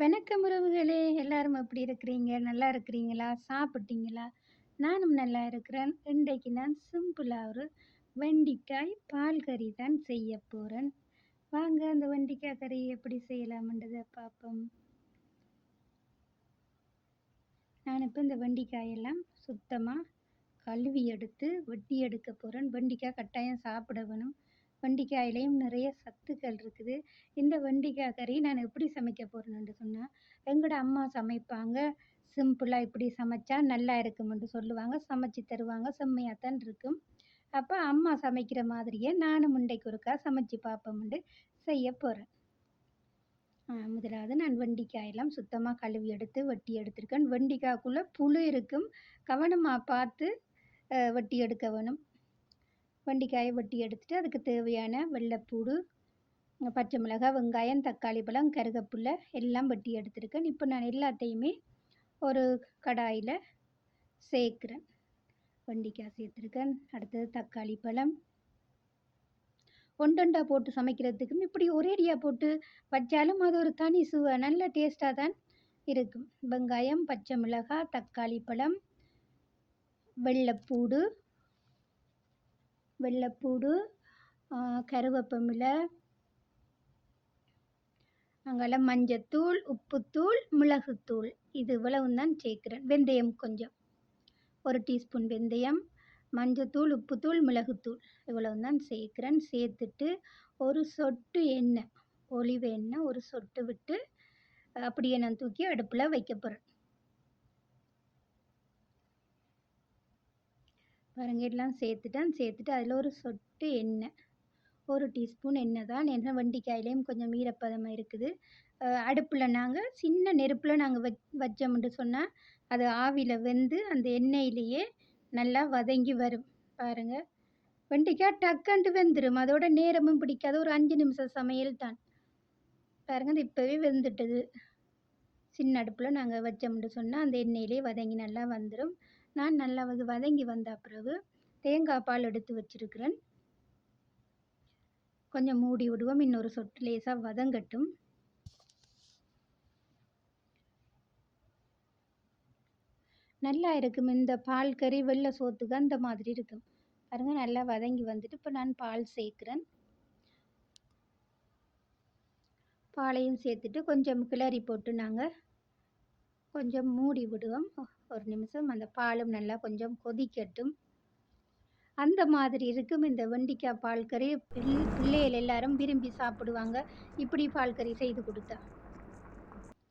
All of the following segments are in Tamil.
வணக்கம் உறவுகளே. எல்லாரும் எப்படி இருக்கிறீங்க? நல்லா இருக்கிறீங்களா? சாப்பிட்டீங்களா? நானும் நல்லா இருக்கிறேன். இன்றைக்கு நான் சிம்பிளாக ஒரு வெண்டிக்காய் பால் கறி தான் செய்ய போகிறேன் வாங்க அந்த வெண்டிக்காய் கறி எப்படி செய்யலாம்ன்றதை பார்ப்போம். நான் இப்போ இந்த வெண்டிக்காயெல்லாம் சுத்தமாக கழுவி எடுத்து வெட்டி எடுக்க போகிறேன் வெண்டிக்காய் கட்டாயம் சாப்பிட வேணும். வெண்டைக்காயிலையும் நிறைய சத்துக்கள் இருக்குது. இந்த வெண்டைக்காய் கறி நான் எப்படி சமைக்க போகிறேன்னு சொன்னால் எங்களோட அம்மா சமைப்பாங்க. சிம்பிளாக இப்படி சமைச்சா நல்லா இருக்குமென்று சொல்லுவாங்க. சமைச்சு தருவாங்க. செம்மையாக தான் இருக்கும். அப்போ அம்மா சமைக்கிற மாதிரியே நானும் முண்டைக்கு ஒருக்கா சமைச்சு பார்ப்போம்ண்டு செய்ய போகிறேன் முதலாவது நான் வெண்டிக்காயெல்லாம் சுத்தமாக கழுவி எடுத்து வெட்டி எடுத்திருக்கேன். வெண்டிக்காய்க்குள்ளே புழு இருக்கும். கவனமாக பார்த்து வெட்டி எடுக்க வேணும். வெண்டிக்காயை வெட்டி எடுத்துட்டு அதுக்கு தேவையான வெள்ளைப்பூடு பச்சை மிளகாய் வெங்காயம் தக்காளி பழம் கருகப்பில்லை எல்லாம் வெட்டி எடுத்துருக்கேன். இப்போ நான் எல்லாத்தையுமே ஒரு கடாயில் சேர்க்குறேன். வெண்டிக்காய் சேர்த்துருக்கேன். அடுத்தது தக்காளி பழம். ஒண்டொண்டா போட்டு சமைக்கிறதுக்கும் இப்படி ஒரேடியாக போட்டு வச்சாலும் அது ஒரு தனி சுவை நல்ல டேஸ்ட்டாக தான் இருக்கும். வெங்காயம் பச்சை மிளகாய் தக்காளி பழம் வெள்ளைப்பூடு வெள்ளைப்பூடு கருவேப்பமிலை அங்கெல்லாம் மஞ்சத்தூள் உப்புத்தூள் மிளகுத்தூள். இது இவ்வளவும் தான் சேர்க்குறேன். வெந்தயம் கொஞ்சம். ஒரு டீஸ்பூன் வெந்தயம் மஞ்சத்தூள் உப்புத்தூள் மிளகுத்தூள். இவ்வளவு தான் சேர்க்குறேன். சேர்த்துட்டு ஒரு சொட்டு எண்ணெய் ஒலிவ எண்ணெய் ஒரு சொட்டு விட்டு அப்படியே நான் தூக்கி அடுப்பில் வைக்க போகிறேன் பாருங்க சேர்த்துட்டேன். சேர்த்துட்டு அதில் ஒரு சொட்டு எண்ணெய் ஒரு டீஸ்பூன் எண்ணெய் தான். எண்ணெய் வண்டிக்காயிலையும் கொஞ்சம் ஈரப்பதமாக இருக்குது. அடுப்பில் நாங்கள் சின்ன நெருப்பில் நாங்கள் வச் வச்சோம்னு சொன்னால் அது ஆவியில் வெந்து அந்த எண்ணெயிலேயே நல்லா வதங்கி வரும். பாருங்கள் வெண்டைக்காய் டக்குன்ட்டு வெந்துடும் அதோட நேரமும் பிடிக்காது. ஒரு அஞ்சு நிமிஷம் சமையல் தான். பாருங்கள் அது இப்போவே வெந்துட்டது. சின்ன அடுப்பில் நாங்கள் வச்சோம்னு சொன்னால் அந்த எண்ணெயிலே வதங்கி நல்லா வந்துடும் நான் நல்லா அது வதங்கி வந்த பிறகு தேங்காய் பால் எடுத்து வச்சிருக்கிறேன். கொஞ்சம் மூடி விடுவோம். இன்னொரு சொட்டு லேசாக வதங்கட்டும். நல்லா இருக்கும். இந்த பால் கறி வெள்ளை சோத்துக்கு அந்த மாதிரி இருக்கும். பாருங்க நல்லா வதங்கி வந்துட்டு இப்போ நான் பால் சேர்க்குறேன். பாலையும் சேர்த்துட்டு கொஞ்சம் கிளறி போட்டு நாங்கள் கொஞ்சம் மூடி விடுவோம். ஒரு நிமிஷம் அந்த பாலும் நல்லா கொஞ்சம் கொதிக்கட்டும். அந்த மாதிரி இருக்கும் இந்த வெண்டிக்காய் பால் கறி. பிள்ளைகள் எல்லாரும் விரும்பி சாப்பிடுவாங்க. இப்படி பால் கறி செய்து கொடுத்தா.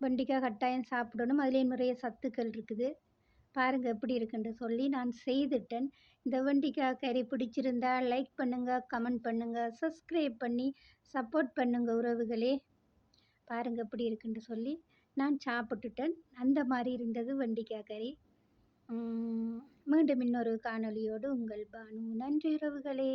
வெண்டிக்காய் கட்டாயம் சாப்பிடணும். அதுலேயும் நிறைய சத்துக்கள் இருக்குது. பாருங்கள் எப்படி இருக்குன்னு சொல்லி நான் செய்துட்டேன். இந்த வெண்டிக்காய் கறி பிடிச்சிருந்தா லைக் பண்ணுங்கள் கமெண்ட் பண்ணுங்கள் சப்ஸ்கிரைப் பண்ணி சப்போர்ட் பண்ணுங்கள் உறவுகளே. பாருங்கள் எப்படி இருக்குன்னு சொல்லி. நான் சாப்பிட்டுட்டேன். அந்த மாதிரி இருந்தது வெண்டிக்காய் கறி மீண்டும் இன்னொரு காணொளியோடு உங்கள் பானு. நன்றி உறவுகளே.